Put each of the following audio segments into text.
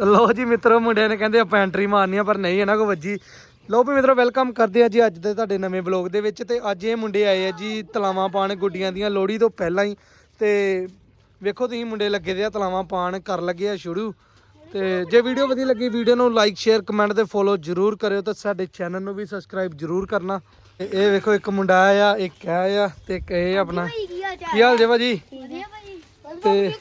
ਲੋ ਜੀ ਮਿੱਤਰੋ ਮੁੰਡਿਆਂ ਨੇ ਕਹਿੰਦੇ ਆਪਾਂ ਐਂਟਰੀ ਮਾਰਨੀ ਆ ਪਰ ਨਹੀਂ ਇਹਨਾਂ ਕੋ ਵੱਜੀ। ਲੋ ਵੀ ਮਿੱਤਰੋ ਵੈਲਕਮ ਕਰਦੇ ਆ ਜੀ ਅੱਜ ਦੇ ਤੁਹਾਡੇ ਨਵੇਂ ਬਲੌਗ ਦੇ ਵਿੱਚ। ਤੇ ਅੱਜ ਇਹ ਮੁੰਡੇ ਆਏ ਆ ਜੀ ਤਲਾਵਾਂ ਪਾਣ ਗੁੱਡੀਆਂ ਦੀਆਂ ਲੋਹੜੀ ਤੋਂ ਪਹਿਲਾਂ ਹੀ। ਤੇ ਵੇਖੋ ਤੁਸੀਂ ਮੁੰਡੇ ਲੱਗੇ ਦੇ ਆ ਤਲਾਵਾਂ ਪਾਣ ਕਰ ਲੱਗੇ ਆ ਸ਼ੁਰੂ। ਤੇ ਜੇ ਵੀਡੀਓ ਵਧੀਆ ਲੱਗੀ ਵੀਡੀਓ ਨੂੰ ਲਾਈਕ ਸ਼ੇਅਰ ਕਮੈਂਟ ਤੇ ਫੋਲੋ ਜਰੂਰ ਕਰਿਓ ਤੇ ਸਾਡੇ ਚੈਨਲ ਨੂੰ ਵੀ ਸਬਸਕ੍ਰਾਈਬ ਜਰੂਰ ਕਰਨਾ। ਤੇ ਇਹ ਵੇਖੋ ਇੱਕ ਮੁੰਡਾ ਆਇਆ ਇੱਕ ਆਇਆ ਤੇ ਇੱਕ ਇਹ ਆਪਣਾ। ਕੀ ਹਾਲ ਜੇ ਭਾਜੀ? ਵਧੀਆ ਭਾਜੀ। ਤੇ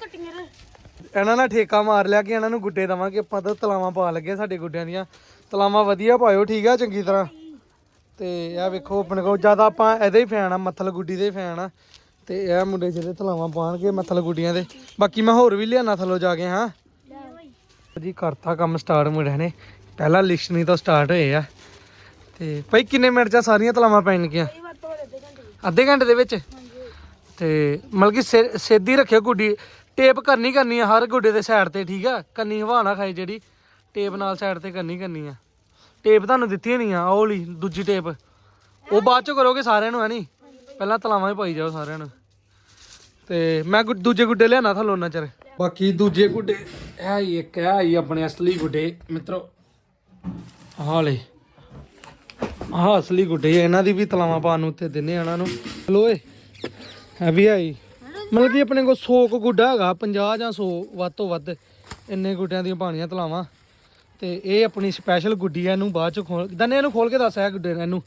ਇਹਨਾਂ ਨਾਲ ਠੇਕਾ ਮਾਰ ਲਿਆ ਕਿ ਇਹਨਾਂ ਨੂੰ ਗੁੱਡੇ ਦਵਾਂਗੇ ਆਪਾਂ ਤਾਂ ਤਲਾਵਾਂ ਪਾ ਲੱਗੇ ਸਾਡੇ ਗੁੱਡਿਆਂ ਦੀਆਂ। ਤਲਾਵਾਂ ਵਧੀਆ ਪਾਇਓ ਠੀਕ ਆ ਚੰਗੀ ਤਰ੍ਹਾਂ। ਤੇ ਇਹ ਵੇਖੋ ਆਪਣੇ ਕੋਲ ਜ਼ਿਆਦਾ ਆਪਾਂ ਇਹਦੇ ਹੀ ਫੈਨ ਆ ਮੱਥਲ ਗੁੱਡੀ ਦੇ ਫੈਨ ਆ। ਤੇ ਇਹ ਮੁੰਡੇ ਜਿਹੜੇ ਤਲਾਵਾਂ ਪਾਣਗੇ ਮੱਥਲ ਗੁੱਡੀਆਂ ਦੇ। ਬਾਕੀ ਮੈਂ ਹੋਰ ਵੀ ਲਿਆਣਾ ਥੱਲੋਂ ਜਾ ਕੇ ਹਾਂ। ਜੀ ਕਰਤਾ ਕੰਮ ਸਟਾਰਟ ਮੁੰਡਿਆਂ ਨੇ। ਪਹਿਲਾਂ ਲਿਖਣੀ ਤੋਂ ਸਟਾਰਟ ਹੋਏ ਆ। ਤੇ ਭਾਈ ਕਿੰਨੇ ਮਿੰਟ ਚ ਸਾਰੀਆਂ ਤਲਾਵਾਂ ਪੈਣਗੀਆਂ? ਅੱਧੇ ਘੰਟੇ ਦੇ ਵਿੱਚ? ਤੇ ਮਤਲਬ ਕਿ ਸਿ- ਸਿੱਧੀ ਰੱਖਿਓ ਗੁੱਡੀ। ਟੇਪ ਕਰਨੀ ਕਰਨੀ ਆ ਹਰ ਗੁੱਡੇ ਦੇ ਸਾਈਡ ਤੇ ਠੀਕ ਆ? ਕੰਨੀ ਹਵਾ ਨਾ ਖਾਏ ਜਿਹੜੀ। ਟੇਪ ਨਾਲ ਸਾਈਡ ਤੇ ਕਰਨੀ ਕਰਨੀ ਆ। ਟੇਪ ਤੁਹਾਨੂੰ ਦਿੱਤੀ ਨਹੀਂ ਆ ਉਹ ਵਾਲੀ ਦੂਜੀ ਟੇਪ। ਉਹ ਬਾਅਦ ਚ ਕਰੋਗੇ ਸਾਰਿਆਂ ਨੂੰ ਹੈ ਨਹੀਂ ਪਹਿਲਾਂ ਤਲਾਵਾਂ ਹੀ ਪਾਈ ਜਾਓ ਸਾਰਿਆਂ ਨੂੰ। ਤੇ ਮੈਂ ਗੁ- ਦੂਜੇ ਗੁੱਡੇ ਲਿਆਣਾ ਥੱਲੋਂ ਉਹਨਾਂ ਚਿਰ। ਬਾਕੀ ਦੂਜੇ ਗੁੱਡੇ ਹੈ ਹੀ ਇੱਕ ਹੈ ਹੀ ਆਪਣੇ ਅਸਲੀ ਗੁੱਡੇ। ਮਿੱਤਰੋ ਹਾਲੇ ਆਹ ਅਸਲੀ ਗੁੱਡੇ ਆ, ਇਹਨਾਂ ਦੀ ਵੀ ਤਲਾਵਾਂ ਪਾਉਣ ਨੂੰ ਉੱਤੇ ਦਿੰਨੇ ਆ ਇਹਨਾਂ ਨੂੰ। ਲੋ ਹੈ ਵੀ ਆਈ ਮਤਲਬ ਕਿ ਆਪਣੇ ਕੋਲ 100 ਕੁ ਗੁੱਡਾ ਹੈਗਾ 50 ਜਾਂ 100 ਵੱਧ ਤੋਂ ਵੱਧ ਇੰਨੇ ਗੁੱਡਿਆਂ ਦੀਆਂ ਪਾਣੀਆਂ ਤਲਾਵਾਂ। ਤੇ ਇਹ ਆਪਣੀ ਸਪੈਸ਼ਲ ਗੁੱਡੀ ਆ ਇਹਨੂੰ ਬਾਅਦ ਚ ਖੋਲ ਦੰਨੇ ਇਹਨੂੰ ਖੋਲ ਕੇ ਦੱਸ ਇਹ ਗੁੱਡੇ ਨੂੰ, ਇਹਨੂੰ।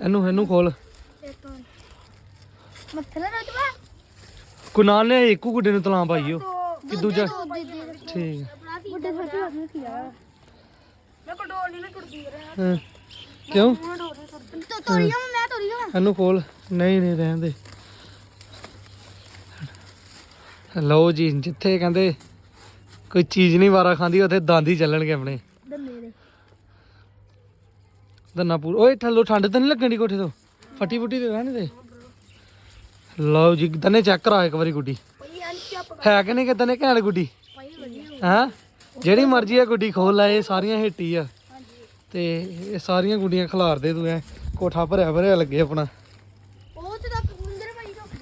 ਇਹਨੂੰ ਇਹਨੂੰ ਖੋਲ। ਮੱਥਲਾ ਰੋਟਵਾ ਕੁਨਾਲ ਨੇ ਇੱਕੋ ਗੁੱਡੇ ਨੂੰ ਤਲਾਂ ਪਾਈਓ ਕਿ ਦੂਜਾ ਠੀਕ ਹੈ। ਮੈਂ ਕੰਟਰੋਲ ਨਹੀਂ ਟੁੱਟਦੀ ਹਾਂ। ਕਿਉਂ? ਤੋ ਤੋਰੀਆਂ ਮੈਂ ਤੋਰੀਆਂ ਇਹਨੂੰ ਖੋਲ। ਨਹੀਂ ਨਹੀਂ ਰਹਿਣ ਦੇ। ਲਓ ਜੀ ਜਿੱਥੇ ਕਹਿੰਦੇ ਕੋਈ ਚੀਜ਼ ਨਹੀਂ ਵਾਰਾ ਖਾਂਦੀ ਉੱਥੇ ਦੰਦ ਹੀ ਚੱਲਣਗੇ ਆਪਣੇ। ਦੰਨੇ ਦੇ। ਦੰਨਾ ਪੂਰ ਓਏ ਥੱਲੋਂ ਠੰਡ ਤਾਂ ਨਹੀਂ ਲੱਗਣ ਦੀ ਕੋਠੇ ਤੋਂ? ਫੱਟੀ ਫੁੱਟੀ ਤੇ ਰਹਿਣ ਦੇ। ਲਓ ਜੀ ਦੰਨੇ ਚੈੱਕ ਕਰਾ ਇੱਕ ਵਾਰੀ ਗੁੱਡੀ। ਹੈ ਕਿ ਨਹੀਂ ਕਿਦਾਂ ਨੇ ਘੈਂਟ ਗੁੱਡੀ? ਹਾਂ? ਜਿਹੜੀ ਮਰਜ਼ੀ ਆ ਗੁੱਡੀ ਖੋਲ ਲੈ ਇਹ ਸਾਰੀਆਂ ਹਿੱਟੀ ਆ। ਤੇ ਇਹ ਸਾਰੀਆਂ ਗੁੱਡੀਆਂ ਖਿਲਾਰਦੇ ਤੂੰ ਐ ਕੋਠਾ ਭਰਿਆ ਭਰਿਆ ਲੱਗੇ ਆਪਣਾ ਉਹ ਤੇ ਤੱਕ ਮੁੰਦਰ ਭਾਈ ਰੁਕ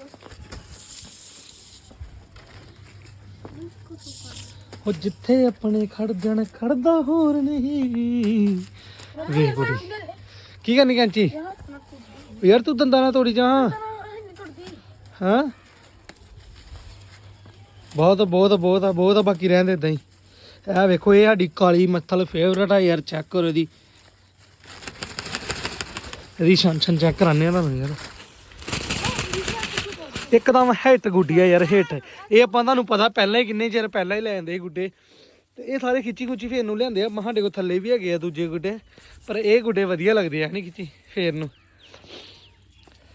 ਉਹ ਜਿੱਥੇ ਆਪਣੇ ਖੜ ਜਾਣ ਖੜਦਾ ਹੋਰ ਨਹੀਂ। ਵੇਖ ਗੁੱਡੀ ਕੀ ਕਰਨੀ ਕੈਂਚੀ? ਯਾਰ ਤੂੰ ਦੰਦਾਂ ਨਾਲ ਤੋੜੀ ਜਾ। ਹਾਂ? ਬਹੁਤ ਬਹੁਤ ਬਹੁਤ ਆ ਬਹੁਤ ਆ ਬਾਕੀ ਰਹਿੰਦੇ ਇਦਾਂ ਹੀ। ਇਹ ਵੇਖੋ, ਇਹ ਸਾਡੀ ਕਾਲੀ ਮੱਥਲ ਫੇਵਰਟ ਆ ਯਾਰ ਚੈੱਕ ਕਰੋ ਇਹਦੀ। ਇਹਦੀ ਸ਼ਾਨ ਚੈੱਕ ਕਰਾਣੇ ਆ ਤੁਹਾਨੂੰ ਯਾਰ। ਇੱਕਦਮ ਹਿੱਟ ਗੁੱਡੀ ਆ ਯਾਰ ਹਿੱਟ ਇਹ ਆਪਾਂ ਤੁਹਾਨੂੰ ਪਤਾ ਪਹਿਲਾਂ ਹੀ ਕਿੰਨੇ ਚਿਰ ਪਹਿਲਾਂ ਹੀ ਲੈ ਆਂਦੇ ਗੁੱਡੇ। ਤੇ ਇਹ ਸਾਰੇ ਖਿੱਚੀ ਖੁੱਚੀ ਫੇਰ ਨੂੰ ਲਿਆਂਦੇ ਆ। ਸਾਡੇ ਕੋਲ ਥੱਲੇ ਵੀ ਹੈਗੇ ਆ ਦੂਜੇ ਗੁੱਡੇ, ਪਰ ਇਹ ਗੁੱਡੇ ਵਧੀਆ ਲੱਗਦੇ ਆ ਨਹੀਂ ਖਿੱਚੀ? ਫੇਰ ਨੂੰ।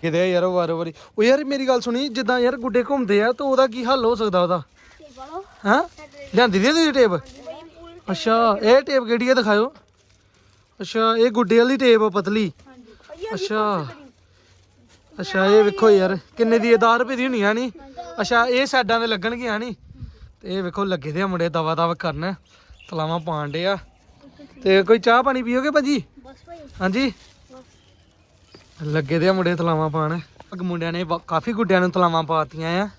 ਕਿਤੇ ਯਾਰ ਉਹ ਵਾਰੋ ਵਾਰੀ ਉਹ ਯਾਰ ਮੇਰੀ ਗੱਲ ਸੁਣੀ, ਜਿੱਦਾਂ ਯਾਰ ਗੁੱਡੇ ਘੁੰਮਦੇ ਆ, ਤਾਂ ਉਹਦਾ ਕੀ ਹੱਲ ਹੋ ਸਕਦਾ ਉਹਦਾ? ਠੀਕ ਹਾਂ? ਲਿਆਂਦੀ ਦੀ ਤੁਸੀਂ ਟੇਪ? ਅੱਛਾ, ਇਹ ਟੇਪ ਕਿਹੜੀ ਆ ਦਿਖਾਓ ਅੱਛਾ, ਇਹ ਗੁੱਡੇ ਵਾਲੀ ਟੇਪ ਆ, ਪਤਲੀ। ਅੱਛਾ। ਅੱਛਾ ਇਹ ਵੇਖੋ ਯਾਰ ਕਿੰਨੇ ਦੀ ਇਹ 10 ਰੁਪਏ ਦੀ ਹੋਣੀ ਆ ਨੀ ਅੱਛਾ ਇਹ ਸਾਈਡਾਂ ਤੇ ਲੱਗਣਗੀਆਂ ਨੀ ਤੇ ਇਹ ਵੇਖੋ ਲੱਗੇ ਦੇ ਆ ਮੁੰਡੇ ਦਵਾ ਦਵਾ ਕਰਨ। ਤਲਾਵਾਂ ਪਾਣ ਡੇ ਆ। ਤੇ ਕੋਈ ਚਾਹ ਪਾਣੀ ਪੀਓਗੇ ਭਾਜੀ? ਹਾਂਜੀ? ਲੱਗੇ ਦੇ ਆ ਮੁੰਡੇ ਤਲਾਵਾਂ ਪਾਣ ਅੱਗ ਮੁੰਡਿਆਂ ਨੇ ਕਾਫੀ ਗੁੱਡਿਆਂ ਨੂੰ ਤਲਾਵਾਂ ਪਾਤੀਆਂ ਆ।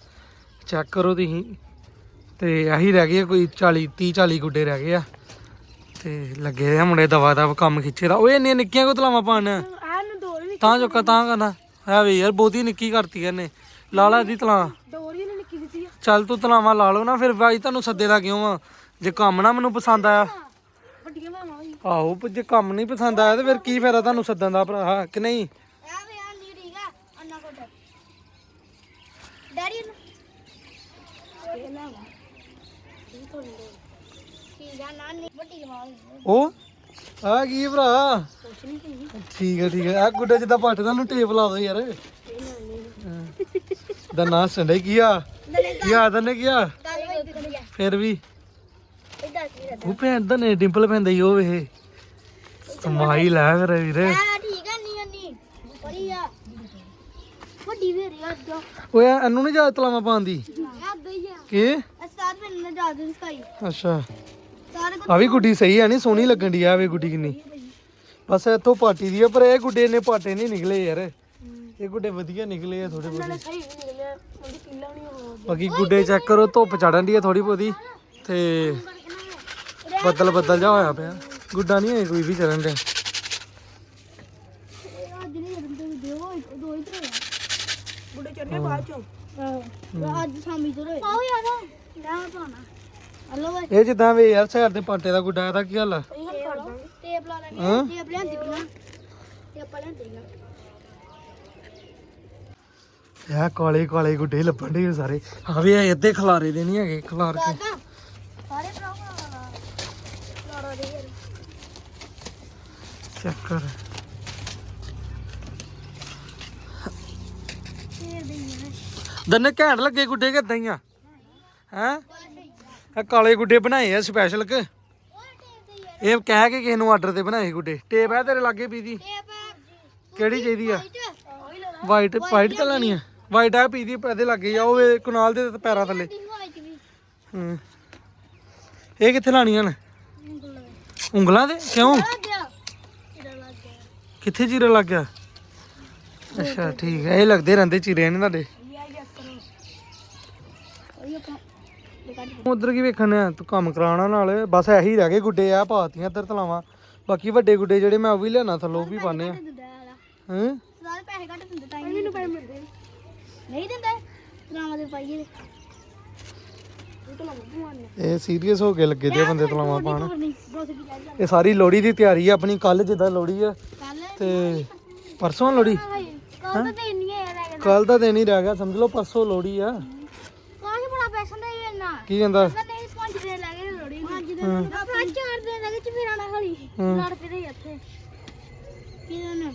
ਚੈੱਕ ਕਰੋ ਤੁਸੀਂ। ਤੇ ਆਹੀ ਰਹਿ ਗਏ ਕੋਈ 40 30 40 ਗੁੱਡੇ ਰਹਿ ਗਏ ਆ। ਤੇ ਲੱਗੇ ਦੇ ਆ ਮੁੰਡੇ ਦਵਾ ਦਵਾ ਕੰਮ ਖਿੱਚੇ ਦਾ। ਓਏ ਇੰਨੀਆਂ ਨਿੱਕੀਆਂ ਕੋ ਤਲਾਵਾਂ ਪਾਣ ਤਾਂ ਚੁੱਕਾ ਤਾਂ ਕਰਨਾ। ਹੈ ਵੀ ਯਾਰ ਬਹੁਤੀ ਨਿੱਕੀ ਕਰਤੀ ਇਹਨੇ। ਲਾਲਾ ਦੀ ਤਲਾ। ਡੋਰ ਹੀ ਨਿੱਕੀ ਦਿੱਤੀ ਆ। ਚੱਲ ਤੂੰ ਤਲਾਵਾਂ ਲਾ ਲਓ ਨਾ ਫਿਰ ਬਾਈ ਤੁਹਾਨੂੰ ਸੱਦੇ ਦਾ ਕਿਉਂ ਆ? ਜੇ ਕੰਮ ਨਾ ਮੈਨੂੰ ਪਸੰਦ ਆਇਆ। ਵੱਡੀਆਂ ਲਾਵਾਂ ਭਾਈ ਆਹੋ ਪਰ ਜੇ ਕੰਮ ਨਹੀਂ ਪਸੰਦ ਆਇਆ ਤੇ ਫਿਰ ਕੀ ਫਾਇਦਾ ਤੁਹਾਨੂੰ ਸੱਦਣ ਦਾ ਭਰਾ ਕਿ ਨਹੀਂ? ਆ ਵੇ ਆ ਨੀ ਠੀਕ ਆ ਅੰਨਾ ਕੋਟ। ਡੈਡੀ ਨੂੰ ਇਹ ਲਾਵਾ ਇਹ ਤੋਂ ਲੈ ਠੀਕ ਆ ਨਾ ਨੀ ਵੱਡੀ ਲਵਾ ਉਹ ਆ ਕੀ ਭਰਾ? ਕੁਛ ਨਹੀਂ ਠੀਕ ਹੈ ਠੀਕ ਹੈ ਆ ਗੁੱਡੇ ਜਿੱਦਾਂ ਪੱਟ ਦਾ ਨੂੰ ਟੇਪ ਲਾ ਦੋ ਯਾਰ। ਦਾ ਨਾਂ ਸੰਡੇ ਕੀ ਆ? ਕੀ ਆ ਦਨੇ ਕੀ ਆ? ਫਿਰ ਵੀ। ਉਹ ਭੈਣ ਦਾ ਨੇ ਡਿੰਪਲ ਪੈਂਦਾ ਹੀ ਉਹ ਸਮਾਈ ਲੈ ਫਿਰ ਵੀਰੇ। ਆ ਠੀਕ ਆ ਨੀ ਨੀ ਬੜੀ ਆ ਵੱਡੀ ਵੀ ਰਿਆ ਜੋ ਓਏ ਇਹਨੂੰ ਨਹੀਂ ਜਾ ਤਲਾਵਾਂ ਪਾਉਂਦੀ ਕੀ? ਅਸਾਰ ਮੈਨੂੰ ਨਾ ਜਾ ਦੇ ਸਕਾਈ ਅੱਛਾ। ਆ ਵੀ ਗੁੱਡੀ ਸਹੀ ਆ ਨਹੀਂ ਸੋਹਣੀ ਲੱਗਣ ਦੀ ਆ ਵੇ ਗੁੱਡੀ ਕਿੰਨੀ। ਬਸ ਇੱਥੋਂ ਪਾਟੀ ਦੀ ਆ ਪਰ ਇਹ ਗੁੱਡੇ ਨੇ ਪਾਟੇ ਨਹੀਂ ਨਿਕਲੇ ਯਾਰ। ਇਹ ਗੁੱਡੇ ਵਧੀਆ ਨਿਕਲੇ ਆ ਥੋੜੇ ਬਹੁਤੇ। ਸਹੀ ਵੀ ਨਿਕਲਿਆ ਉਹਦੀ ਕਿੱਲਾ ਨਹੀਂ ਹੋ ਬਾਕੀ ਗੁੱਡੇ ਚੈੱਕ ਕਰੋ ਧੁੱਪ ਚੜਨ ਦੀ ਹੈ ਥੋੜੀ ਬਹੁਤੀ ਤੇ ਬੱਦਲ ਬੱਦਲ ਜਾ ਹੋਇਆ ਪਿਆ। ਗੁੱਡਾ ਨਹੀਂ ਹੈ ਕੋਈ ਵੀ ਚੱਲਣ ਡਿਆ। ਅੱਜ ਨਹੀਂ ਰੰਦੇ ਦਿਓ ਦੋ ਹੀ ਤਰੇ ਬੁੱਢੇ ਚੜਨੇ ਬਾਅਦ ਚੋਂ। ਅੱਜ ਸ਼ਾਮੀ ਤੋਂ ਰਹੇ ਆਓ ਯਾਰ। ਨਾ ਪਾਣਾ ਹਲੋ ਵੇ ਇਹ ਜਿੱਦਾਂ ਵੀ ਯਾਰ ਸ਼ਹਿਰ ਦੇ ਪਾਟੇ ਦਾ ਗੁੱਡਾ ਇਹਦਾ ਕੀ ਹਾਲ ਆ? ਟੇਪ ਲਾ ਲੈਣੀ ਹਾਂ? ਟੇਪ ਲਿਆਂਦੀ ਪਹਿਲਾਂ ਟੇਪ ਲਿਆਂਦੀ ਨਾ ਇਹ ਕਾਲੇ ਕਾਲੇ ਗੁੱਡੇ ਲੱਭਣ ਦੇ ਸਾਰੇ। ਹਾਂ ਵੀ ਇਹ ਅੱਧੇ ਖਲਾਰੇ ਦੇ ਨਹੀਂ ਹੈਗੇ ਖਲਾਰ ਕੇ। ਦਾਦਾ ਸਾਰੇ ਭਰਾ ਲਾੜਾ ਦੇ ਯਾਰ। ਚੈੱਕ ਕਰ ਫੇਰ ਦੇ ਯਾਰ ਦੰਨੇ ਘੈਂਟ ਲੱਗੇ ਗੁੱਡੇ ਕਿੱਦਾਂ ਹੀ ਆ? ਹੈ? ਇਹ ਕਾਲੇ ਗੁੱਡੇ ਬਣਾਏ ਆ ਸਪੈਸ਼ਲ ਕ। ਇਹ ਕਹਿ ਕੇ ਕਿਸੇ ਨੂੰ ਆਰਡਰ ਤੇ ਬਣਾਏ ਗੁੱਡੇ। ਟੇਪ ਹੈ ਤੇਰੇ ਲਾਗੇ ਪੀਦੀ? ਕਿਹੜੀ ਚਾਹੀਦੀ ਆ? ਵਾਈਟ ਵਾਈਟ ਤਾਂ ਲੈਣੀ ਆ। ਵਾਈਟ ਆ ਪੀਦੀ, ਇਹਦੇ ਲੱਗੇ ਆ, ਉਹ ਕਨਾਲ ਦੇ ਪੈਰਾਂ ਥੱਲੇ। ਹੂੰ। ਇਹ ਕਿੱਥੇ ਲਾਣੀਆਂ ਨੇ? ਉਂਗਲਾਂ ਦੇ? ਕਿਉਂ? ਕਿੱਥੇ ਚੀਰਾ ਲੱਗ ਗਿਆ? ਅੱਛਾ, ਠੀਕ ਹੈ ਇਹ ਲੱਗਦੇ ਰਹਿੰਦੇ ਚੀਰੇ ਨੇ ਤੁਹਾਡੇ ਇਹ ਆ ਜੱਕ ਕਰੋ ਉਹੀ ਆਪਾਂ ਇਹ ਕੱਢ ਉਧਰ ਕੀ ਵੇਖਣ ਆ? ਤੂੰ ਕੰਮ ਕਰਾਉਣਾ ਨਾਲ। ਬਸ ਇਹੀ ਰਹਿ ਗਏ ਗੁੱਡੇ ਆ ਪਾਤੀਆਂ ਇੱਧਰ ਤਲਾਵਾਂ। ਬਾਕੀ ਵੱਡੇ ਗੁੱਡੇ ਜਿਹੜੇ ਮੈਂ ਉਹ ਵੀ ਲਿਆਣਾ ਥੱਲੋਂ ਉਹ ਵੀ ਪਾਣੇ ਆ। ਹਾਂ? ਸਾਰੇ ਪੈਸੇ ਘੱਟ ਦਿੰਦੇ ਤਾਂ ਮੈਨੂੰ ਪੈਸੇ ਮਿਲਦੇ। ਨਹੀਂ ਦਿੰਦੇ? ਤਰਾਵਾਂ ਦੇ ਪਾਈਏ ਦੇ ਇਹ ਤਾਂ ਲੱਗੂ ਇਹ ਸੀਰੀਅਸ ਹੋ ਕੇ ਲੱਗੇ ਦੇ ਬੰਦੇ ਤਲਾਵਾਂ ਪਾਣ ਕੀ ਇਹ ਸਾਰੀ ਲੋੜੀ ਦੀ ਤਿਆਰੀ ਆ ਆਪਣੀ ਕੱਲ ਜਿੱਦਾਂ ਲੋੜੀ ਆ। ਕੱਲ ਤੇ ਪਰਸੋਂ ਲੋੜੀ ਕੱਲ ਤਾਂ ਤੇ ਇੰਨੀ ਹੈ ਕੱਲ ਦਾ ਦਿਨ ਹੀ ਰਹਿ ਗਿਆ ਸਮਝ ਲਓ ਪਰਸੋਂ ਲੋੜੀ ਆ। ਪੈਸਾ ਦੇ ਲੈਣਾ ਕੀ ਕਹਿੰਦਾ? ਤਾਂ ਨਹੀਂ ਪੰਜ ਦਿਨ ਲੱਗੇ ਨੇ ਲੋੜੀ ਪੰਜ ਦਿਨ ਆਪਣਾ ਚਾਰ ਦਿਨ ਲੱਗੇ ਚ ਫਿਰਾਣਾ ਹਲੀ ਹੂੰ। ਲੜ ਪਏ ਦੇ ਇੱਥੇ ਕੀ ਦਿਨ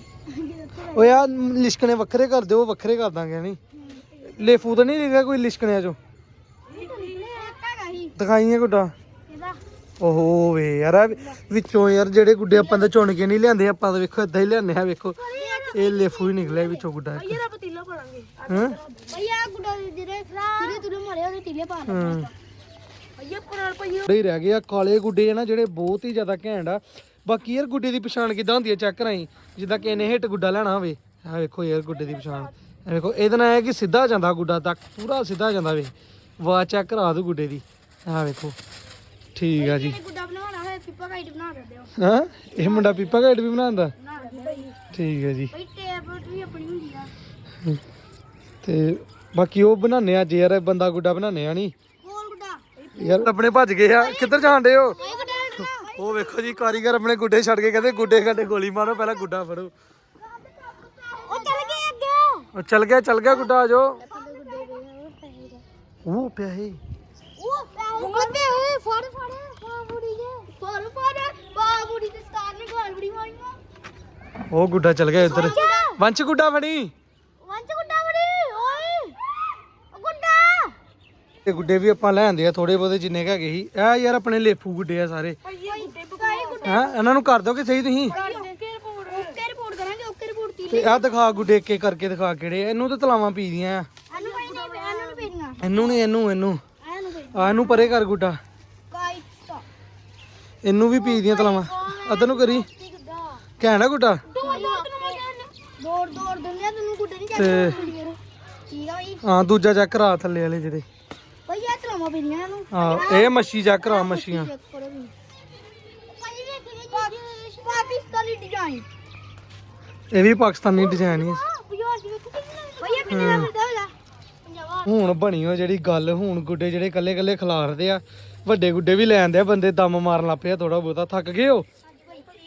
ਓਏ ਆ ਲਿਸ਼ਕਣੇ ਵੱਖਰੇ ਕਰ ਦਿਓ ਵੱਖਰੇ ਕਰ ਦਾਂਗੇ ਨਹੀਂ ਲੇਫੂ ਤਾਂ ਨਹੀਂ ਲਿਖਿਆ ਕੋਈ ਲਿਸ਼ਕਣਿਆਂ ਚੋਂ? ਦਿਖਾਈਏ ਗੁੱਡਾ। ਇਹਦਾ ਓਹੋ ਵੇ ਯਾਰ ਆਹ ਵਿੱਚੋਂ ਯਾਰ ਜਿਹੜੇ ਗੁੱਡੇ ਆਪਾਂ ਤਾਂ ਚੁਣ ਕੇ ਨਹੀਂ ਲਿਆਂਦੇ ਆਪਾਂ ਤਾਂ ਵੇਖੋ ਇਦਾਂ ਹੀ ਲਿਆਂਦੇ ਆ ਵੇਖੋ। ਇਹ ਲੇਫੂ ਹੀ ਨਿਕਲਿਆ ਵਿੱਚੋਂ ਗੁੱਡਾ ਇੱਕ। ਇਹਦਾ ਪਤੀਲਾ ਪਾਣਾਂਗੇ ਹਾਂ? ਭਈਆ ਗੁੱਡਾ ਜਿਹੜੇ ਜਿਹੜੇ ਤੁਰੇ ਮਰੇ ਉਹਦੇ ਤੀਲੇ ਪਾ ਹਾਂ। ਭਈਆ ਪੁਰਾਣ ਭਈਆ ਗੁੱਡੇ ਹੀ ਰਹਿ ਗਏ ਆ ਕਾਲੇ ਗੁੱਡੇ ਆ ਨਾ ਜਿਹੜੇ ਬਹੁਤ ਹੀ ਜ਼ਿਆਦਾ ਘੈਂਟ ਆ। ਬਾਕੀ ਯਾਰ ਗੁੱਡੇ ਦੀ ਪਛਾਣ ਕਿਦਾਂ ਹੁੰਦੀ ਹੈ ਚੈੱਕ ਕਰਾਈ। ਜਿੱਦਾਂ ਕਿਸੇ ਨੇ ਹਿੱਟ ਗੁੱਡਾ ਲੈਣਾ ਹੋਵੇ। ਆ ਵੇਖੋ ਯਾਰ ਗੁੱਡੇ ਦੀ ਪਛਾਣ। ਵੇਖੋ ਇਹਦੇ ਨਾਲ ਇਹ ਕਿ ਸਿੱਧਾ ਜਾਂਦਾ ਗੁੱਡਾ ਤੱਕ ਪੂਰਾ ਸਿੱਧਾ ਜਾਂਦਾ ਵੇ। ਵਾਹ ਚੈੱਕ ਕਰਾ ਦੋ ਗੁੱਡੇ ਦੀ। ਆ ਵੇਖੋ। ਠੀਕ ਆ ਜੀ। ਗੁੱਡਾ ਬਣਾਉਣਾ ਪਿੱਪਾ ਬਣਾ ਹੋ ਹਾਂ? ਇਹ ਮੁੰਡਾ ਪੀਪਾ ਗਾਈਡ ਵੀ ਬਣਾਉਂਦਾ? ਬਣਾ ਭਈ ਠੀਕ ਹੈ ਜੀ। ਭਈ ਟੇਪ ਵੀ ਆਪਣੀ ਹੁੰਦੀ ਆ। ਤੇ ਬਾਕੀ ਉਹ ਬਣਾਉਂਦੇ ਆ ਜੇ ਯਾਰ ਬੰਦਾ ਗੁੱਡਾ ਬਣਾਉਂਦੇ ਆ ਨਹੀਂ ਗੁੱਡਾ? ਯਾਰ ਆਪਣੇ ਭੱਜ ਗਏ ਆ। ਕਿੱਧਰ ਜਾਂਦੇ ਹੋ? ਉਹ ਵੇਖੋ ਜੀ ਕਾਰੀਗਰ ਆਪਣੇ ਗੁੱਡੇ ਛੱਡ ਕੇ ਕਹਿੰਦੇ ਗੁੱਡੇ ਘੰਟੇ ਗੋਲੀ ਮਾਰੋ ਪਹਿਲਾਂ ਗੁੱਡਾ ਫੜੋ। ਉਹ ਚੱਲ ਗਏ ਅੱਗੇ। ਉਹ ਚੱਲ ਗਿਆ ਚੱਲ ਗਿਆ ਗੁੱਡਾ ਆ ਜਾਓ। ਉਹ ਪਿਆ ਇਹ ਉਹ ਪੈਸੇ ਪੈਸੇ ਫੜ ਫੜ ਪਾ ਬੁੜੀ ਜੇ। ਫੜ ਫੜ ਪਾ ਬੁੜੀ ਤੇ ਸਟਾਰ ਨੇ ਗਾਲ ਬੜੀ ਮਾਰੀਆਂ ਉਹ ਗੁੱਡਾ ਚੱਲ ਗਿਆ ਇੱਧਰ। ਵੰਸ਼ ਗੁੱਡਾ ਫੜੀ। ਵੰਚ ਗੁੱਡਾ ਬੜੀ ਓਏ। ਉਹ ਗੁੱਡਾ। ਇਹ ਗੁੱਡੇ ਵੀ ਆਪਾਂ ਲੈ ਆਂਦੇ ਆ ਥੋੜੇ ਬਹੁਤੇ ਜਿੰਨੇ ਕੁ ਹੈਗੇ ਸੀ। ਇਹ ਯਾਰ ਆਪਣੇ ਲੇਫੂ ਗੁੱਡੇ ਆ ਸਾਰੇ। ਹਾਂ ਇਹਨਾਂ ਨੂੰ ਕਰ ਦੋਗੇ ਸਹੀ ਤੁਸੀਂ? Okay report. ਓਕੇ ਰਿਪੋਰਟ ਕਰਾਂਗੇ ਓਕੇ ਰਿਪੋਰਟ ਤੀ ਤੇ ਆਹ ਦਿਖਾ ਗੁੱਡੇ ਇੱਕ ਇੱਕ ਕਰਕੇ ਦਿਖਾ ਕਿਹੜੇ ਇਹਨੂੰ ਤਾਂ ਤਲਾਵਾਂ ਪੀਦੀਆਂ ਆ। ਇਹਨੂੰ ਨਹੀਂ ਇਹਨੂੰ ਨਹੀਂ ਇਹਨੂੰ ਨਹੀਂ ਇਹਨੂੰ। ਆ ਇਹਨੂੰ ਪਰੇ ਕਰ ਗੁੱਡਾ। ਇਹਨੂੰ ਵੀ ਪੀਦੀਆਂ ਤਲਾਵਾਂ। ਅਦਰ ਨੂੰ ਕਰੀ। ਕਹਿਣਾ ਗੁੱਡਾ। ਦੌੜ ਦੌੜ ਤੈਨੂੰ ਮੈਂ ਕਹਿੰਦਾ ਦੌੜ ਦੌੜ ਦਿੰਦੇ ਆ ਤੈਨੂੰ ਗੁੱਡੇ ਨਹੀਂ ਤੇ- ਚੱਲਦਾ ਠੀਕ ਆ ਭਾਈ ਹਾਂ ਦੂਜਾ ਚੈੱਕ ਕਰਾ ਥੱਲੇ ਵਾਲੇ ਜਿਹੜੇ। ਇਹਨੂੰ। ਹਾਂ ਇਹ ਮੱਛੀ ਚੈੱਕ ਕਰਾ ਮੱਛੀਆਂ। ਪਾਕਿਸਤਾਨੀ ਡਿਜ਼ਾਈਨ ਇਹ ਵੀ ਪਾਕਿਸਤਾਨੀ ਡਿਜ਼ਾਈਨ ਹੀ ਆ। ਭਈਆ ਕਿੰਨੇ ਦਾ। ਹੁਣ ਬਣੀ ਉਹ ਜਿਹੜੀ ਗੱਲ, ਹੁਣ ਗੁੱਡੇ ਜਿਹੜੇ ਕੱਲੇ ਕੱਲੇ ਖਿਲਾਰਦੇ ਆ, ਵੱਡੇ ਗੁੱਡੇ ਵੀ ਲੈ ਆਂਦੇ ਆ, ਬੰਦੇ ਦਮ ਮਾਰਨ ਲੱਗ ਪਿਆ ਆ ਥੋੜਾ ਬਹੁਤਾ ਥੱਕ ਗਏ ਹੋ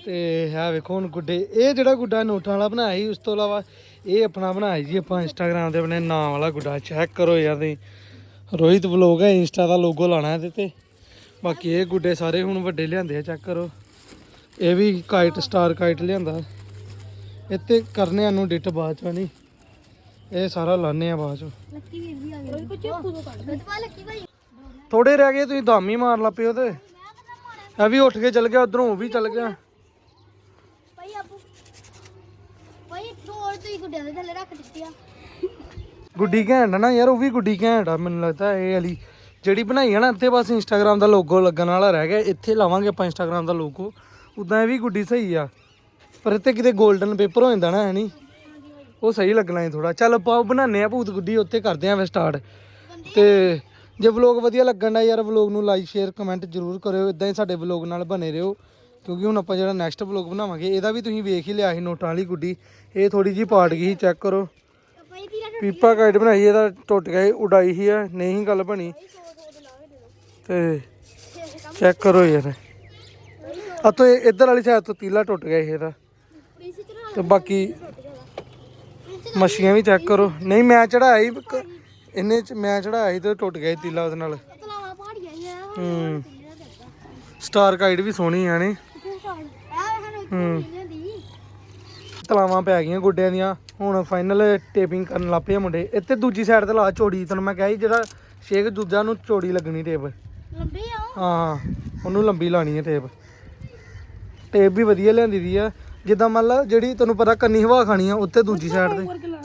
ਤੇ ਹੈ ਵੇਖੋ ਹੁਣ ਗੁੱਡੇ, ਇਹ ਜਿਹੜਾ ਗੁੱਡਾ ਨੋਟਾਂ ਵਾਲਾ ਬਣਾਇਆ ਸੀ, ਉਸ ਤੋਂ ਇਲਾਵਾ ਇਹ ਆਪਣਾ ਬਣਾਇਆ ਜੀ ਆਪਾਂ ਇੰਸਟਾਗ੍ਰam ਤੇ ਆਪਣੇ ਨਾਮ ਵਾਲਾ ਗੁੱਡਾ ਚੈੱਕ ਕਰੋ ਯਾਰ ਤੇ ਰੋਹਿਤ ਵਲੋਗ ਹੈ, ਇੰਸਟਾ ਦਾ ਲੋਗੋ ਲਾਣਾ ਇਹਦੇ ਤੇ। ਬਾਕੀ ਇਹ ਗੁੱਡੇ ਸਾਰੇ ਹੁਣ ਵੱਡੇ ਲਿਆਂਦੇ ਆ ਚੈੱਕ ਕਰੋ। ਇਹ ਵੀ ਕਾਈਟ ਸਟਾਰ ਕਾਈਟ ਲਿਆਂਦਾ। ਇੱਥੇ ਕਰਨੇ ਆ ਨੂੰ ਡਿਟ ਬਾਅਦ 'ਚ ਨਹੀਂ ਇਹ ਸਾਰਾ ਲਾਣੇ ਆ ਬਾਅਦ ਚੋਂ। ਲੱਕੀ ਵੀਰ ਵੀ ਆ ਗਿਆ ਕੁਝ ਚੁੱਕੂ ਦੋ। ਕਰ ਬਤਵਾ ਲੱਕੀ ਭਾਈ। ਥੋੜੇ ਰਹਿ ਗਏ ਤੁਸੀਂ ਦਾਮੀ ਮਾਰ ਲੱਪੇ ਉਹਦੇ। ਇਹ ਵੀ ਉੱਠ ਕੇ ਚੱਲ ਗਿਆ ਉਧਰੋਂ ਉਹ ਵੀ ਚੱਲ ਗਿਆ। ਭਾਈ ਆਪੂ। ਭਾਈ ਤੋੜ ਤੁਸੀਂ ਗੁੱਡਿਆਂ ਦੇ ਥੱਲੇ ਰੱਖ ਦਿੱਤੀ ਆ। ਗੁੱਡੀ ਘੈਂਟ ਆ ਨਾ ਯਾਰ ਉਹ ਵੀ ਗੁੱਡੀ ਘੈਂਟ ਆ ਮੈਨੂੰ ਲੱਗਦਾ ਇਹ ਵਾਲੀ। ਜਿਹੜੀ ਬਣਾਈ ਆ ਨਾ ਇੱਥੇ ਬਸ ਇੰਸਟਾਗ੍ਰam ਦਾ ਲੋਗੋ ਲੱਗਣ ਵਾਲਾ ਰਹਿ ਗਿਆ। ਇੱਥੇ ਲਾਵਾਂਗੇ ਆਪਾਂ ਇੰਸਟਾਗ੍ਰam ਦਾ ਲੋਗੋ ਉਦਾਂ ਇਹ ਵੀ ਗੁੱਡੀ ਸਹੀ ਆ। ਪਰ ਇੱਥੇ ਕਿਤੇ 골ਡਨ ਪੇਪਰ ਹੋ ਜਾਂਦਾ ਨਾ ਹੈ ਨਹੀਂ ਉਹ ਸਹੀ ਲੱਗਣਾ ਹੈ ਥੋੜਾ ਚੱਲ ਆਪਾਂ ਬਣਾਉਂਦੇ ਆ ਭੂਤ ਗੁੱਡੀ ਉੱਥੇ ਕਰਦੇ ਆਂ ਫਿਰ ਸਟਾਰਟ ਤੇ ਜੇ ਵਲੌਗ ਵਧੀਆ ਲੱਗਣ ਦਾ ਯਾਰ ਵਲੌਗ ਨੂੰ ਲਾਈਕ ਸ਼ੇਅਰ ਕਮੈਂਟ ਜ਼ਰੂਰ ਕਰਿਓ। ਇਦਾਂ ਹੀ ਸਾਡੇ ਵਲੌਗ ਨਾਲ ਬਣੇ ਰਹੋ। ਕਿਉਂਕਿ ਹੁਣ ਆਪਾਂ ਜਿਹੜਾ ਨੈਕਸਟ ਵਲੌਗ ਬਣਾਵਾਂਗੇ ਇਹਦਾ ਵੀ ਤੁਸੀਂ ਵੇਖ ਹੀ ਲਿਆ ਸੀ ਨੋਟਾਂ ਵਾਲੀ ਗੁੱਡੀ। ਇਹ ਥੋੜੀ ਜੀ ਪਾਟ ਗਈ ਸੀ ਚੈੱਕ ਕਰੋ। ਪੀਪਾ ਕਾਈਟ ਬਣਾਈ ਇਹਦਾ ਟੁੱਟ ਗਿਆ ਸੀ, ਉਡਾਈ ਹੀ ਆ ਨਹੀਂ ਗੱਲ ਬਣੀ। ਤੇ ਚੈੱਕ ਕਰੋ ਯਾਰ। ਆ ਤੋਂ ਇੱਧਰ ਵਾਲੀ ਸਾਈਡ ਤੋਂ ਤੀਲਾ ਟੁੱਟ ਗਿਆ ਸੀ ਇਹਦਾ। ਪ੍ਰਿੰਸ ਤੇ ਬਾਕੀ ਮੱਛੀਆਂ ਵੀ ਚੈੱਕ ਕਰੋ। ਨਹੀਂ ਮੈਂ ਚੜਾਇਆ ਕ- ਇਹਨੇ ਚ ਮੈਂ ਚੜਾਇਆ ਸੀ ਤੇ ਟੁੱਟ ਗਿਆ ਸੀ ਤੀਲਾ ਉਹਦੇ ਨਾਲ। ਤਲਾਵਾ ਪਹਾੜੀਆਂ ਹੀ। ਆ ਹੂੰ ਸਟਾਰ ਕਾਈਟ ਵੀ ਸੋਹਣੀ ਆ ਨੇ ਹੂੰ। ਤਲਾਵਾਂ ਪੈ ਗਈਆਂ ਗੁੱਡਿਆਂ ਦੀਆਂ। ਹੁਣ ਫਾਈਨਲ ਟੇਪਿੰਗ ਕਰਨ ਲੱਗ ਪਏ ਆ ਮੁੰਡੇ। ਇੱਥੇ ਦੂਜੀ ਸਾਈਡ ਤੇ ਲਾ ਚੋੜੀ ਤੈਨੂੰ ਮੈਂ ਕਿਹਾ ਸੀ ਜਿਹੜਾ ਛੇਕ ਦੂਜਾ ਨੂੰ ਚੋੜੀ ਲੱਗਣੀ ਟੇਪ ਲੰਬੇ ਆ ਹਾਂ ਉਹਨੂੰ ਲੰਬੀ ਲਾਣੀ ਹੈ ਟੇਪ ਟੇਪ ਵੀ ਵਧੀਆ ਲਿਆਂਦੀ ਦੀ ਆ। ਜਿੱਦਾਂ ਮੰਨ ਲਾ ਜਿਹੜੀ ਤੈਨੂੰ ਪਤਾ ਕੰਨੀ ਹਵਾ ਖਾਣੀ ਆ ਉੱਤੇ ਦੂਜੀ ਸਾਈਡ ਤੇ। ਲਾਣਾ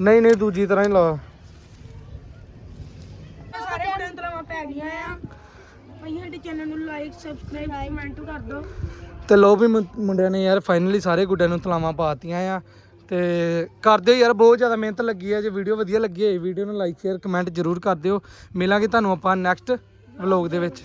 ਨਹੀਂ ਨਹੀਂ ਦੂਜੀ ਤਰ੍ਹਾਂ ਹੀ ਲਾ। ਸਾਰੇ ਮੁੰਡਿਆਂ ਨੂੰ ਤਲਾਵਾ ਪੈ ਗਈਆਂ ਆ। ਭਾਈ ਸਾਡੇ ਚੈਨਲ ਨੂੰ ਲਾਈਕ ਸਬਸਕ੍ਰਾਈਬ ਕਮੈਂਟ ਕਰ ਦਿਓ। ਤੇ ਲੋ ਵੀ ਮੁੰ- ਮੁੰਡਿਆਂ ਨੇ ਯਾਰ ਫਾਈਨਲੀ ਸਾਰੇ ਗੁੱਡਿਆਂ ਨੂੰ ਤਲਾਵਾਂ ਪਾਤੀਆਂ ਆ। ਤੇ ਕਰ ਦਿਓ ਯਾਰ ਬਹੁਤ ਜ਼ਿਆਦਾ ਮਿਹਨਤ ਲੱਗੀ ਆ ਜੇ ਵੀਡੀਓ ਵਧੀਆ ਲੱਗੀ ਹੋਈ ਵੀਡੀਓ ਨੂੰ ਲਾਈਕ ਸ਼ੇਅਰ ਕਮੈਂਟ ਜ਼ਰੂਰ ਕਰ ਦਿਓ। ਮਿਲਾਂਗੇ ਤੁਹਾਨੂੰ ਆਪਾਂ ਨੈਕਸਟ ਵਲੌਗ ਦੇ ਵਿੱਚ।